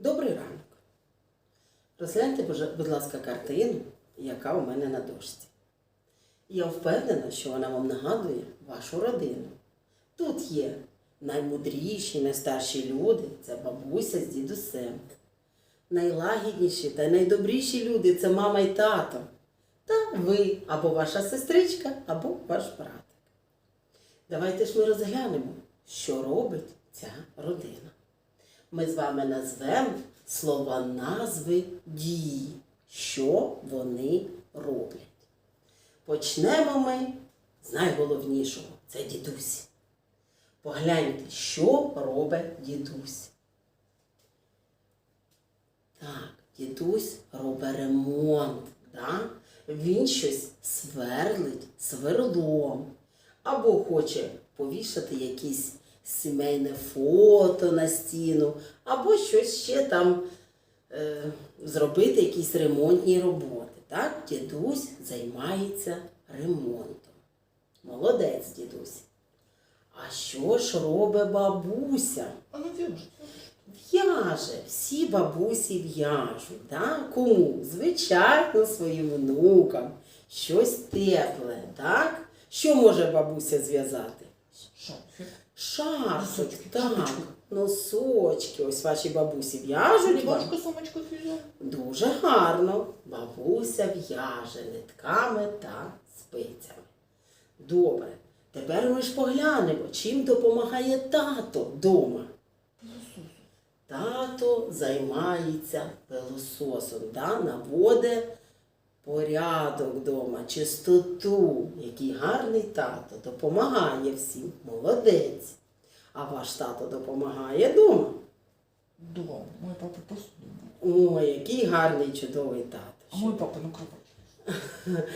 Добрий ранок. Розгляньте, будь ласка, картину, яка у мене на дошці. Я впевнена, що вона вам нагадує вашу родину. Тут є наймудріші, найстарші люди це бабуся з дідусем. Найлагідніші та найдобріші люди це мама і тато. Та ви або ваша сестричка, або ваш братик. Давайте ж ми розглянемо, що робить ця родина. Ми з вами назвемо слова назви дії, що вони роблять. Почнемо ми з найголовнішого це дідусь. Погляньте, що робить дідусь. Так, дідусь робить ремонт. Да? Він щось сверлить сверлом. Або хоче повішати якісь сімейне фото на стіну, або щось ще там е, зробити, якісь ремонтні роботи. Так, дідусь займається ремонтом. Молодець, дідусь. А що ж робить бабуся? Вяжет. В'яже, всі бабусі в'яжуть. Да? Кому? Звичайно, своїм внукам. Щось тепле, так? Що може бабуся зв'язати? Шарфик. Шарфик, так, шапочку. носочки. Ось ваші бабусі в'яжуть. Рубашка, сумочка, физер. Дуже гарно. Бабуся в'яже нитками та спицями. Добре. Тепер ми ж поглянемо, чим допомагає тато вдома. Тато займається пилососом, да? наводить порядок вдома, чистоту. Який гарний тато, допомагає всім. Молодець. А ваш тато допомагає вдома. Да, мой папа посуду. Ой, який гарний чудовий тато. А мой папа на кровати.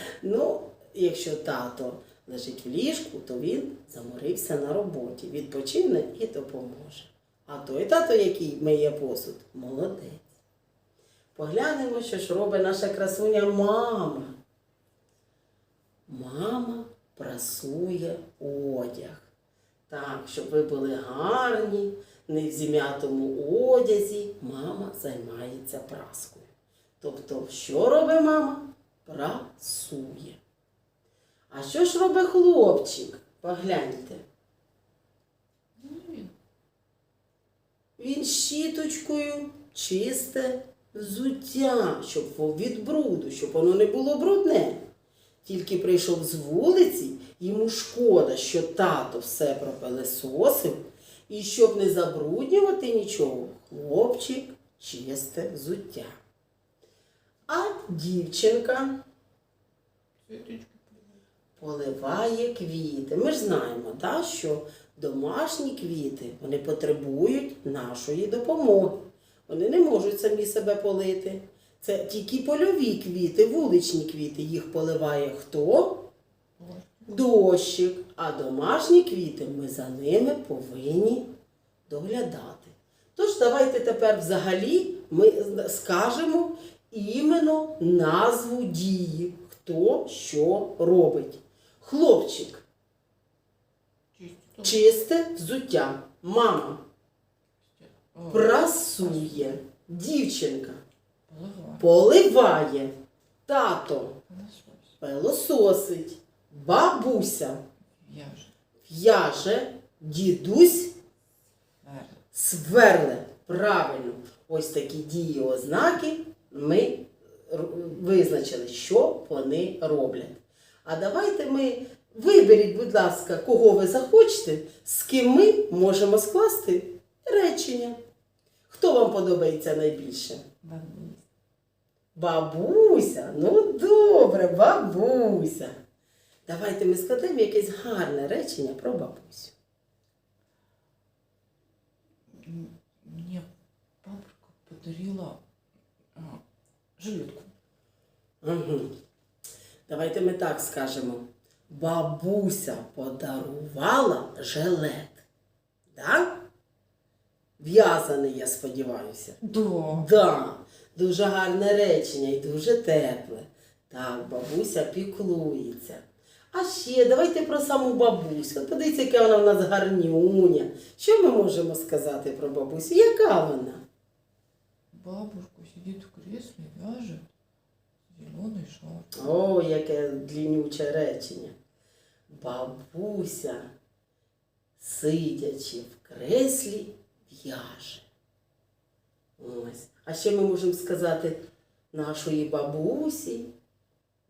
Ну, якщо тато лежить в ліжку, то він заморився на роботі, відпочине і допоможе. А той тато, який миє посуд, молодець. Поглянемо, що ж робить наша красуня мама. Мама прасує одяг. Так, щоб ви були гарні, не в зім'ятому одязі, мама займається праскою. Тобто, що робить мама? Прасує. А що ж робить хлопчик? Погляньте. Він щіточкою чисте взуття, щоб від бруду, щоб воно не було брудне. Тільки прийшов з вулиці, йому шкода, що тато все пропилесосив, і щоб не забруднювати нічого, хлопчик чисте взуття. А дівчинка поливає квіти. Ми ж знаємо, да, що домашні квіти вони потребують нашої допомоги. Вони не можуть самі себе полити. Це тільки польові квіти, вуличні квіти. Їх поливає хто? Дощик. А домашні квіти ми за ними повинні доглядати. Тож давайте тепер взагалі ми скажемо іменно назву дії, хто що робить. Хлопчик, чисте взуття. Мама прасує. Дівчинка поливає. Тато пилососить. Бабуся в'яже. Дідусь сверле. Правильно, ось такі дії ознаки ми визначили, що вони роблять. А давайте ми виберіть, будь ласка, кого ви захочете, з ким ми можемо скласти речення. Хто вам подобається найбільше? Бабусь. Бабуся, ну добре, бабуся. Давайте ми складемо якесь гарне речення про бабусю. М, Мне бабушка подарила жилетку. Угу. Давайте ми так скажемо. Бабуся подарувала жилет. Да? В'язаний, я сподіваюся. Да. Да, дуже гарне речення і дуже тепле. Так, бабуся піклується. А ще давайте про саму бабусю. От Подивіться, яка вона в нас гарнюня. Що ми можемо сказати про бабусю? Яка вона? бабушку, сидит в кресле, вяжет зеленый шар. О, яке длінюче речення. Бабуся, сидячи в креслі, в'яже. Ось. А ще ми можемо сказати нашої бабусі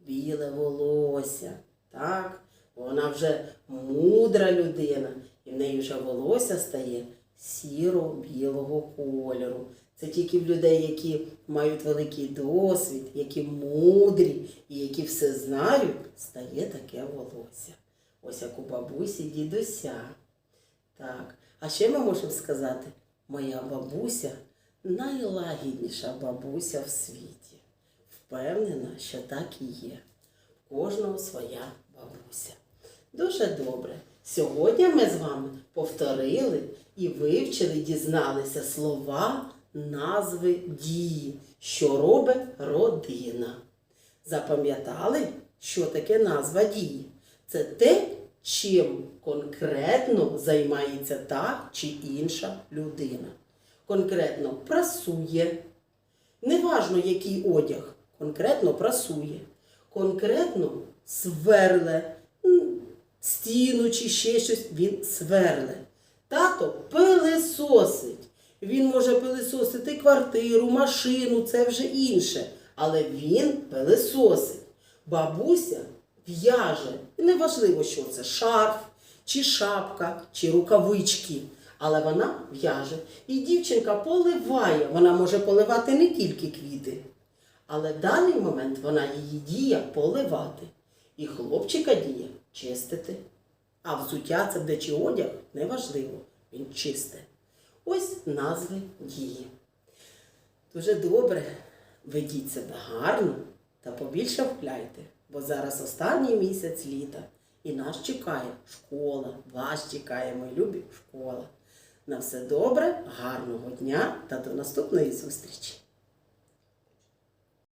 біле волосся. Так? Вона вже мудра людина, і в неї вже волосся стає сіро-білого кольору. Це тільки в людей, які мають великий досвід, які мудрі і які все знають, стає таке волосся. Ось як у бабусі дідуся. Так. А ще ми можемо сказати, моя бабуся найлагідніша бабуся в світі. Впевнена, що так і є. Кожного своя бабуся. Дуже добре. Сьогодні ми з вами повторили і вивчили, дізналися слова, назви дії, що робить родина. Запам'ятали, що таке назва дії? Це те, чим конкретно займається та чи інша людина. Конкретно прасує. Неважно, який одяг, конкретно прасує, конкретно сверле, стіну чи ще щось він сверле. Тато пилисосить. Він може пилисосити квартиру, машину, це вже інше. Але він пилисосить. Бабуся в'яже. І неважливо, що це шарф, чи шапка, чи рукавички. Але вона в'яже. І дівчинка поливає. Вона може поливати не тільки квіти. Але в даний момент вона її дія поливати. І хлопчика дія чистити. А взуття це де чи одяг неважливо. Він чисте. Ось назви дії. Дуже добре ведіть себе гарно та побільше вкляйте, бо зараз останній місяць літа і нас чекає школа, вас чекає, мої любі школа. На все добре, гарного дня та до наступної зустрічі!